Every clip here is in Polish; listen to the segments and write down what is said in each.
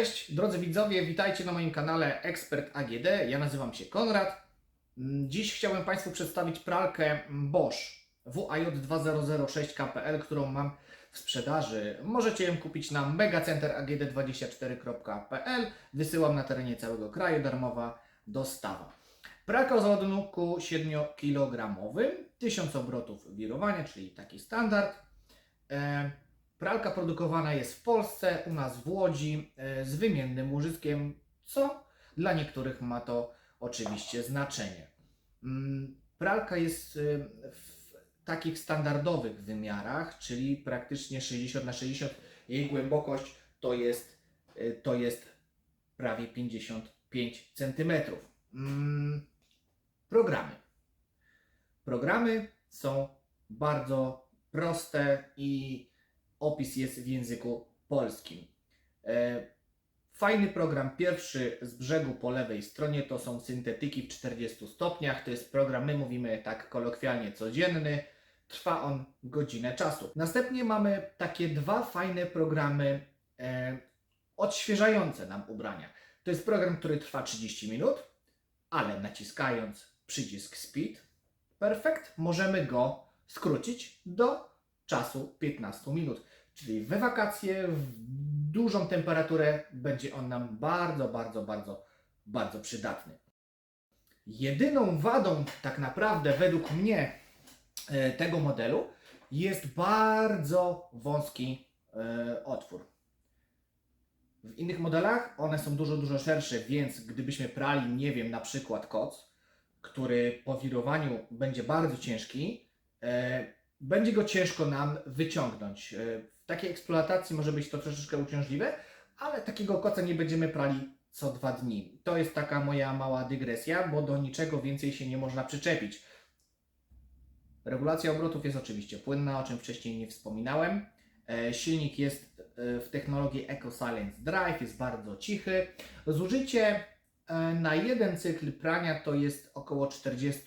Cześć, drodzy widzowie, witajcie na moim kanale Ekspert AGD. Ja nazywam się Konrad. Mm, Dziś chciałem Państwu przedstawić pralkę Bosch WAJ2006KPL, którą mam w sprzedaży. Możecie ją kupić na megacenteragd24.pl. Wysyłam na terenie całego kraju, darmowa dostawa. Pralka o załadunku 7 kg, 1000 obrotów wirowania, czyli taki standard. E, Pralka produkowana jest w Polsce, u nas w Łodzi, e, z wymiennym łożyskiem, co dla niektórych ma to oczywiście znaczenie. Mm, Pralka jest e, w takich standardowych wymiarach, czyli praktycznie 60 na 60. Jej głębokość to jest, e, to jest prawie 55 cm. Programy. Programy są bardzo proste i opis jest w języku polskim. E, Fajny program pierwszy z brzegu po lewej stronie to są syntetyki w 40 stopniach. To jest program, my mówimy tak kolokwialnie codzienny. Trwa on godzinę czasu. Następnie mamy takie dwa fajne programy e, odświeżające nam ubrania. To jest program, który trwa 30 minut, ale naciskając przycisk Speed Perfect możemy go skrócić do czasu 15 minut. Czyli we wakacje, w dużą temperaturę będzie on nam bardzo, bardzo, bardzo, bardzo przydatny. Jedyną wadą tak naprawdę według mnie e, tego modelu jest bardzo wąski e, otwór. W innych modelach one są dużo, dużo szersze, więc gdybyśmy prali, nie wiem, na przykład koc, który po wirowaniu będzie bardzo ciężki, e, będzie go ciężko nam wyciągnąć. E, W takiej eksploatacji może być to troszeczkę uciążliwe, ale takiego koca nie będziemy prali co dwa dni. To jest taka moja mała dygresja, bo do niczego więcej się nie można przyczepić. Regulacja obrotów jest oczywiście płynna, o czym wcześniej nie wspominałem. E, Silnik jest e, w technologii Eco Silence Drive, jest bardzo cichy. Zużycie na jeden cykl prania to jest około 40,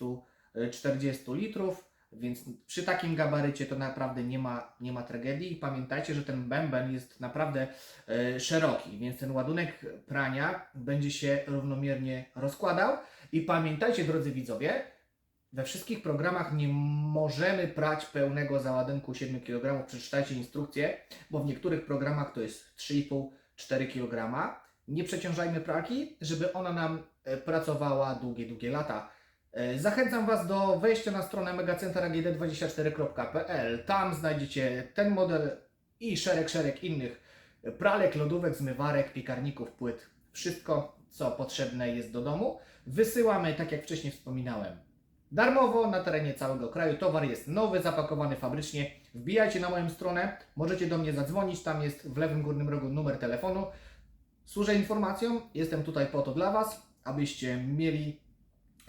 e, 40 litrów, więc przy takim gabarycie to naprawdę nie ma, nie ma tragedii. I pamiętajcie, że ten bęben jest naprawdę e, szeroki, więc ten ładunek prania będzie się równomiernie rozkładał. I pamiętajcie, drodzy widzowie, we wszystkich programach nie możemy prać pełnego załadunku 7 kg. Przeczytajcie instrukcję, bo w niektórych programach to jest 3,5-4 kg. Nie przeciążajmy pralki, żeby ona nam e, pracowała długie, długie lata. E, Zachęcam Was do wejścia na stronę megacenteragd24.pl. Tam znajdziecie ten model i szereg, szereg innych pralek, lodówek, zmywarek, piekarników, płyt. Wszystko, co potrzebne jest do domu. Wysyłamy, tak jak wcześniej wspominałem, darmowo na terenie całego kraju. Towar jest nowy, zapakowany fabrycznie. Wbijajcie na moją stronę, możecie do mnie zadzwonić. Tam jest w lewym górnym rogu numer telefonu. Służę informacją, jestem tutaj po to dla Was, abyście mieli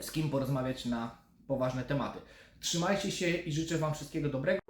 z kim porozmawiać na poważne tematy. Trzymajcie się i życzę Wam wszystkiego dobrego.